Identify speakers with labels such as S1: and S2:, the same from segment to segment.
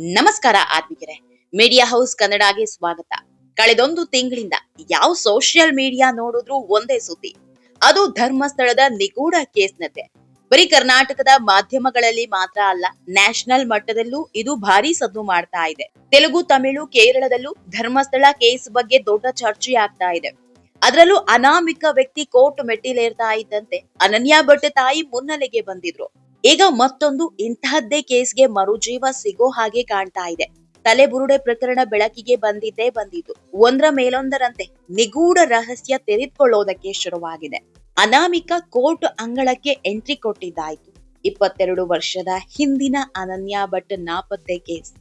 S1: ನಮಸ್ಕಾರ ಆತ್ಮಿಕರೇ media house ಕನ್ನಡಗೆ ಸ್ವಾಗತ. ಕಳೆದೊಂದು ತಿಂಗಳಿಂದ ಯಾವ ಸೋಷಿಯಲ್ ಮೀಡಿಯಾ ನೋಡಿದ್ರು ಒಂದೇ ಸುದ್ದಿ. ಅದು ಧರ್ಮಸ್ಥಳದ ನಿಗೂಢ ಕೇಸ್ನಂತೆ ಬರೀ ಕರ್ನಾಟಕದ ಮಾಧ್ಯಮಗಳಲ್ಲಿ ಮಾತ್ರ ಅಲ್ಲ ನ್ಯಾಷನಲ್ ಮಟ್ಟದಲ್ಲೂ ಇದು ಭಾರಿ ಸದ್ದು ಮಾಡ್ತಾ ಇದೆ. ತೆಲುಗು, ತಮಿಳು, ಕೇರಳದಲ್ಲೂ ಧರ್ಮಸ್ಥಳ ಕೇಸ್ ಬಗ್ಗೆ ದೊಡ್ಡ ಚರ್ಚೆ ಆಗ್ತಾ ಇದೆ. ಅದರಲ್ಲೂ ಅನಾಮಿಕ ವ್ಯಕ್ತಿ ಕೋರ್ಟ್ ಮೆಟ್ಟಿಲೇರ್ತಾ ಇದ್ದಂತೆ ಅನನ್ಯ ಭಟ್ ತಾಯಿ ಮುನ್ನೆಲೆಗೆ ಬಂದಿದ್ರು. ಈಗ ಮತ್ತೊಂದು ಇಂತಹದ್ದೇ ಕೇಸ್ಗೆ ಮರುಜೀವ ಸಿಗೋ ಹಾಗೆ ಕಾಣ್ತಾ ಇದೆ. ತಲೆಬುರುಡೆ ಪ್ರಕರಣ ಬೆಳಕಿಗೆ ಬಂದಿದ್ದೇ ಬಂದಿತು ಒಂದರ ಮೇಲೊಂದರಂತೆ ನಿಗೂಢ ರಹಸ್ಯ ತೆರೆದುಕೊಳ್ಳೋದಕ್ಕೆ ಶುರುವಾಗಿದೆ. ಅನಾಮಿಕ ಕೋರ್ಟ್ ಅಂಗಳಕ್ಕೆ ಎಂಟ್ರಿ ಕೊಟ್ಟಿದ್ದಾಯಿತು. ಇಪ್ಪತ್ತೆರಡು ವರ್ಷದ ಹಿಂದಿನ ಅನನ್ಯ ಭಟ್ ನಾಪತ್ತೆ ಕೇಸ್.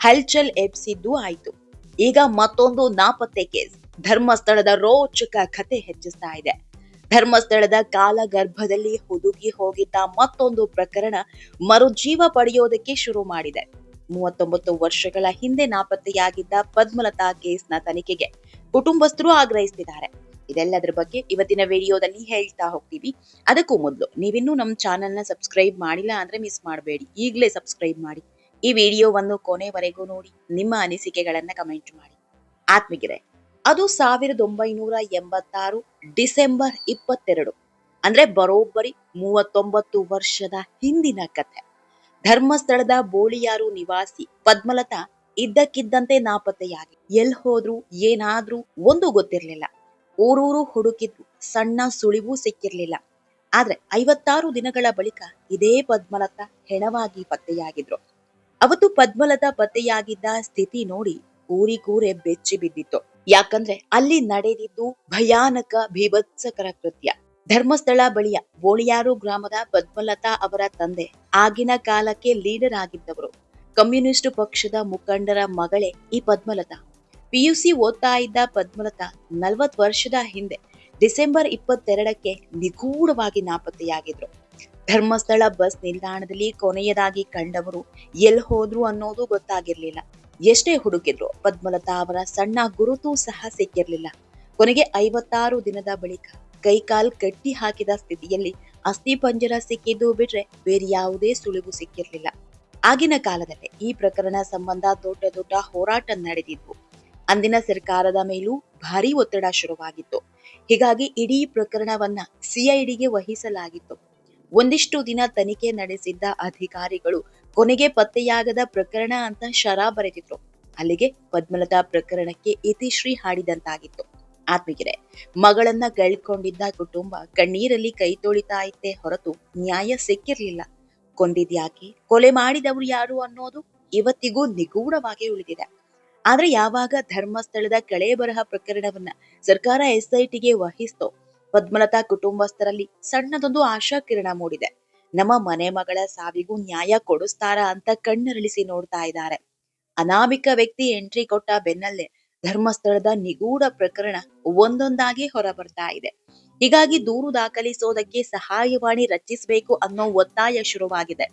S1: ಹಲ್ಚಲ್ ಎಬ್ಸಿದ್ದು ಆಯ್ತು. ಈಗ ಮತ್ತೊಂದು ನಾಪತ್ತೆ ಕೇಸ್. ಧರ್ಮಸ್ಥಳದ ರೋಚಕ ಕತೆ ಹೆಚ್ಚಿಸ್ತಾ ಇದೆ. ಧರ್ಮಸ್ಥಳದ ಕಾಲಗರ್ಭದಲ್ಲಿ ಹುದುಗಿ ಹೋಗಿದ್ದ ಮತ್ತೊಂದು ಪ್ರಕರಣ ಮರುಜೀವ ಪಡೆಯೋದಕ್ಕೆ ಶುರು ಮಾಡಿದೆ. ಮೂವತ್ತೊಂಬತ್ತು ವರ್ಷಗಳ ಹಿಂದೆ ನಾಪತ್ತೆಯಾಗಿದ್ದ ಪದ್ಮಲತಾ ಕೇಸ್ನ ತನಿಖೆಗೆ ಕುಟುಂಬಸ್ಥರು ಆಗ್ರಹಿಸಿದ್ದಾರೆ. ಇದೆಲ್ಲದರ ಬಗ್ಗೆ ಇವತ್ತಿನ ವಿಡಿಯೋದಲ್ಲಿ ಹೇಳ್ತಾ ಹೋಗ್ತೀವಿ. ಅದಕ್ಕೂ ಮೊದಲು ನೀವಿನ್ನೂ ನಮ್ಮ ಚಾನೆಲ್ನ ಸಬ್ಸ್ಕ್ರೈಬ್ ಮಾಡಿಲ್ಲ ಅಂದ್ರೆ ಮಿಸ್ ಮಾಡಬೇಡಿ. ಈಗಲೇ ಸಬ್ಸ್ಕ್ರೈಬ್ ಮಾಡಿ. ಈ ವಿಡಿಯೋವನ್ನು ಕೊನೆವರೆಗೂ ನೋಡಿ. ನಿಮ್ಮ ಅನಿಸಿಕೆಗಳನ್ನ ಕಮೆಂಟ್ ಮಾಡಿ. ಆತ್ಮಿಗೆರೆ ಅದು ಸಾವಿರದ ಒಂಬೈನೂರ ಎಂಬತ್ತಾರು ಡಿಸೆಂಬರ್ ಇಪ್ಪತ್ತೆರಡು. ಅಂದ್ರೆ ಬರೋಬ್ಬರಿ ಮೂವತ್ತೊಂಬತ್ತು ವರ್ಷದ ಹಿಂದಿನ ಕಥೆ. ಧರ್ಮಸ್ಥಳದ ಬೋಳಿಯಾರು ನಿವಾಸಿ ಪದ್ಮಲತಾ ಇದ್ದಕ್ಕಿದ್ದಂತೆ ನಾಪತ್ತೆಯಾಗಿ. ಎಲ್ ಹೋದ್ರು ಏನಾದ್ರೂ ಒಂದು ಗೊತ್ತಿರ್ಲಿಲ್ಲ. ಊರೂರು ಹುಡುಕಿದ್ರು ಸಣ್ಣ ಸುಳಿವು ಸಿಕ್ಕಿರ್ಲಿಲ್ಲ. ಆದ್ರೆ ಐವತ್ತಾರು ದಿನಗಳ ಬಳಿಕ ಇದೇ ಪದ್ಮಲತಾ ಹೆಣವಾಗಿ ಪತ್ತೆಯಾಗಿದ್ರು. ಅವತ್ತು ಪದ್ಮಲತಾ ಪತ್ತೆಯಾಗಿದ್ದ ಸ್ಥಿತಿ ನೋಡಿ ಊರಿಗೂರೆ ಬೆಚ್ಚಿ ಬಿದ್ದಿತ್ತು ಯಾಕಂದ್ರೆ ಅಲ್ಲಿ ನಡೆದಿದ್ದು ಭಯಾನಕ ಭೀಭತ್ಸಕರ ಕೃತ್ಯ. ಧರ್ಮಸ್ಥಳ ಬಳಿಯ ಬೋಳಿಯಾರು ಗ್ರಾಮದ ಪದ್ಮಲತಾ ಅವರ ತಂದೆ, ಆಗಿನ ಕಾಲಕ್ಕೆ ಲೀಡರ್ ಆಗಿದ್ದವರು. ಕಮ್ಯುನಿಸ್ಟ್ ಪಕ್ಷದ ಮುಖಂಡರ ಮಗಳೇ ಈ ಪದ್ಮಲತಾ. ಪಿಯುಸಿ ಓದ್ತಾ ಇದ್ದ ಪದ್ಮಲತಾ ನಲ್ವತ್ ವರ್ಷದ ಹಿಂದೆ ಡಿಸೆಂಬರ್ ಇಪ್ಪತ್ತೆರಡಕ್ಕೆ ನಿಗೂಢವಾಗಿ ನಾಪತ್ತೆಯಾಗಿದ್ರು. ಧರ್ಮಸ್ಥಳ ಬಸ್ ನಿಲ್ದಾಣದಲ್ಲಿ ಕೊನೆಯದಾಗಿ ಕಂಡವರು ಎಲ್ಲಿ ಹೋದ್ರು ಅನ್ನೋದು ಗೊತ್ತಾಗಿರ್ಲಿಲ್ಲ. ಎಷ್ಟೇ ಹುಡುಕಿದ್ರು ಪದ್ಮಲತಾ ಅವರ ಸಣ್ಣ ಗುರುತು ಸಹ ಸಿಕ್ಕಿರಲಿಲ್ಲ. ಕೊನೆಗೆ ಐವತ್ತಾರು ದಿನದ ಬಳಿಕ ಕೈಕಾಲ್ ಕಟ್ಟಿ ಹಾಕಿದ ಸ್ಥಿತಿಯಲ್ಲಿ ಅಸ್ಥಿ ಪಂಜರ ಸಿಕ್ಕಿದ್ದು ಬಿಟ್ರೆ ಬೇರೆ ಯಾವುದೇ ಸುಳಿವು ಸಿಕ್ಕಿರಲಿಲ್ಲ. ಆಗಿನ ಕಾಲದಲ್ಲಿ ಈ ಪ್ರಕರಣ ಸಂಬಂಧ ದೊಡ್ಡ ದೊಡ್ಡ ಹೋರಾಟ ನಡೆದಿದ್ವು. ಅಂದಿನ ಸರ್ಕಾರದ ಮೇಲೂ ಭಾರಿ ಒತ್ತಡ ಶುರುವಾಗಿತ್ತು. ಹೀಗಾಗಿ ಇಡೀ ಪ್ರಕರಣವನ್ನ ಸಿಐಡಿಗೆ ವಹಿಸಲಾಗಿತ್ತು. ಒಂದಿಷ್ಟು ದಿನ ತನಿಖೆ ನಡೆಸಿದ್ದ ಅಧಿಕಾರಿಗಳು ಕೊನೆಗೆ ಪತ್ತೆಯಾಗದ ಪ್ರಕರಣ ಅಂತ ಶರ ಬರೆದಿದ್ರು. ಅಲ್ಲಿಗೆ ಪದ್ಮಲತಾ ಪ್ರಕರಣಕ್ಕೆ ಇತಿಶ್ರೀ ಹಾಡಿದಂತಾಗಿತ್ತು. ಆತ್ಮಗಿರೆ ಮಗಳನ್ನ ಕಳ್ಕೊಂಡಿದ್ದ ಕುಟುಂಬ ಕಣ್ಣೀರಲ್ಲಿ ಕೈ ತೊಳಿತಾ ಇತ್ತೆ ಹೊರತು ನ್ಯಾಯ ಸಿಕ್ಕಿರ್ಲಿಲ್ಲ. ಕೊಂದಿದ್ಯಾಕೆ? ಕೊಲೆ ಮಾಡಿದವರು ಯಾರು ಅನ್ನೋದು ಇವತ್ತಿಗೂ ನಿಗೂಢವಾಗಿ ಉಳಿದಿದೆ. ಆದ್ರೆ ಯಾವಾಗ ಧರ್ಮಸ್ಥಳದ ಕಳೆ ಬರಹ ಪ್ರಕರಣವನ್ನ ಸರ್ಕಾರ ಎಸ್ಐಟಿಗೆ ವಹಿಸ್ತೋ ಪದ್ಮಲತಾ ಕುಟುಂಬಸ್ಥರಲ್ಲಿ ಸಣ್ಣದೊಂದು ಆಶಾ ಕಿರಣ ಮೂಡಿದೆ. ನಮ್ಮ ಮನೆ ಮಗಳ ಸಾವಿಗೂ ನ್ಯಾಯ ಕೊಡಿಸ್ತಾರ ಅಂತ ಕಣ್ಣರಳಿಸಿ ನೋಡ್ತಾ ಇದ್ದಾರೆ. ಅನಾಮಿಕ ವ್ಯಕ್ತಿ ಎಂಟ್ರಿ ಕೊಟ್ಟ ಬೆನ್ನಲ್ಲೇ ಧರ್ಮಸ್ಥಳದ ನಿಗೂಢ ಪ್ರಕರಣ ಒಂದೊಂದಾಗಿ ಹೊರ ಬರ್ತಾ ಇದೆ. ಹೀಗಾಗಿ ದೂರು ದಾಖಲಿಸೋದಕ್ಕೆ ಸಹಾಯವಾಣಿ ರಚಿಸಬೇಕು ಅನ್ನೋ ಒತ್ತಾಯ ಶುರುವಾಗಿದೆ.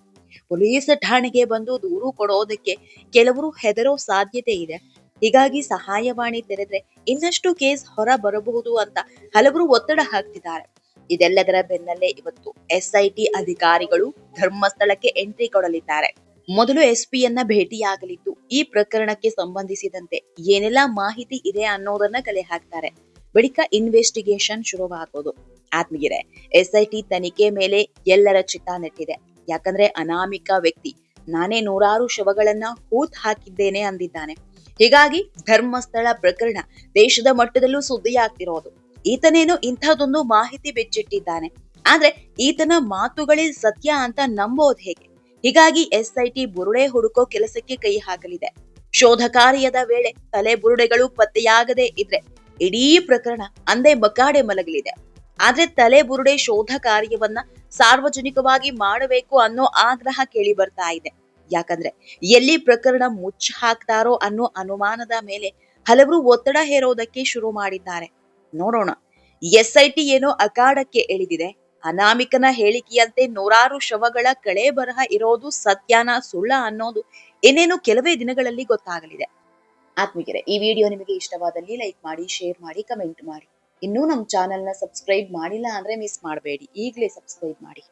S1: ಪೊಲೀಸ್ ಠಾಣೆಗೆ ಬಂದು ದೂರು ಕೊಡೋದಕ್ಕೆ ಕೆಲವರು ಹೆದರೋ ಸಾಧ್ಯತೆ ಇದೆ. ಹೀಗಾಗಿ ಸಹಾಯವಾಣಿ ತೆರೆದ್ರೆ ಇನ್ನಷ್ಟು ಕೇಸ್ ಹೊರ ಬರಬಹುದು ಅಂತ ಹಲವರು ಒತ್ತಡ ಹಾಕ್ತಿದ್ದಾರೆ. ಇದೆಲ್ಲದರ ಬೆನ್ನಲ್ಲೇ ಇವತ್ತು ಎಸ್ಐಟಿ ಅಧಿಕಾರಿಗಳು ಧರ್ಮಸ್ಥಳಕ್ಕೆ ಎಂಟ್ರಿ ಕೊಡಲಿದ್ದಾರೆ. ಮೊದಲು ಎಸ್ಪಿಯನ್ನ ಭೇಟಿಯಾಗಲಿದ್ದು, ಈ ಪ್ರಕರಣಕ್ಕೆ ಸಂಬಂಧಿಸಿದಂತೆ ಏನೆಲ್ಲಾ ಮಾಹಿತಿ ಇದೆ ಅನ್ನೋದನ್ನ ಕಲೆ ಹಾಕ್ತಾರೆ. ಬಳಿಕ ಇನ್ವೆಸ್ಟಿಗೇಷನ್ ಶುರುವಾಗೋದು. ಆತ್ಮಗಿರೆ ಎಸ್ಐಟಿ ತನಿಖೆ ಮೇಲೆ ಎಲ್ಲರ ಚಿತ್ತ ನೆಟ್ಟಿದೆ. ಯಾಕಂದ್ರೆ ಅನಾಮಿಕ ವ್ಯಕ್ತಿ, ನಾನೇ ನೂರಾರು ಶವಗಳನ್ನ ಹೂತ್ ಹಾಕಿದ್ದೇನೆ ಅಂದಿದ್ದಾನೆ. ಹೀಗಾಗಿ ಧರ್ಮಸ್ಥಳ ಪ್ರಕರಣ ದೇಶದ ಮಟ್ಟದಲ್ಲೂ ಸುದ್ದಿಯಾಗ್ತಿರೋದು. ಈತನೇನು ಇಂಥದ್ದೊಂದು ಮಾಹಿತಿ ಬೆಚ್ಚಿಟ್ಟಿದ್ದಾನೆ. ಆದ್ರೆ ಈತನ ಮಾತುಗಳೇ ಸತ್ಯ ಅಂತ ನಂಬೋದ್ ಹೇಗೆ? ಹೀಗಾಗಿ ಎಸ್ಐಟಿ ಬುರುಡೆ ಹುಡುಕೋ ಕೆಲಸಕ್ಕೆ ಕೈ ಹಾಕಲಿದೆ. ಶೋಧ ಕಾರ್ಯದ ವೇಳೆ ತಲೆ ಬುರುಡೆಗಳು ಪತ್ತೆಯಾಗದೆ ಇದ್ರೆ ಇಡೀ ಪ್ರಕರಣ ಅಂದೇ ಮಕಾಡೆ ಮಲಗಲಿದೆ. ಆದ್ರೆ ತಲೆ ಬುರುಡೆ ಶೋಧ ಕಾರ್ಯವನ್ನ ಸಾರ್ವಜನಿಕವಾಗಿ ಮಾಡಬೇಕು ಅನ್ನೋ ಆಗ್ರಹ ಕೇಳಿ ಬರ್ತಾ ಇದೆ. ಯಾಕಂದ್ರೆ ಎಲ್ಲಿ ಪ್ರಕರಣ ಮುಚ್ಚ ಹಾಕ್ತಾರೋ ಅನ್ನೋ ಅನುಮಾನದ ಮೇಲೆ ಹಲವರು ಒತ್ತಡ ಹೇರೋದಕ್ಕೆ ಶುರು ಮಾಡಿದ್ದಾರೆ. ನೋಡೋಣ. ಎಸ್ ಐ ಟಿ ಏನೋ ಅಖಾಡಕ್ಕೆ ಎಳೆದಿದೆ ಅನಾಮಿಕನ ಹೇಳಿಕೆಯಂತೆ ನೂರಾರು ಶವಗಳ ಕಳೆ ಬರಹ ಇರೋದು ಸತ್ಯಾನ ಸುಳ್ಳ ಅನ್ನೋದು ಏನೇನು ಕೆಲವೇ ದಿನಗಳಲ್ಲಿ ಗೊತ್ತಾಗಲಿದೆ. ಆತ್ಮೀಯರೇ, ಈ ವಿಡಿಯೋ ನಿಮಗೆ ಇಷ್ಟವಾದಲ್ಲಿ ಲೈಕ್ ಮಾಡಿ, ಶೇರ್ ಮಾಡಿ, ಕಮೆಂಟ್ ಮಾಡಿ. ಇನ್ನೂ ನಮ್ಮ ಚಾನೆಲ್ನ ಸಬ್ಸ್ಕ್ರೈಬ್ ಮಾಡಿಲ್ಲ ಅಂದ್ರೆ ಮಿಸ್ ಮಾಡಬೇಡಿ. ಈಗಲೇ ಸಬ್ಸ್ಕ್ರೈಬ್ ಮಾಡಿ.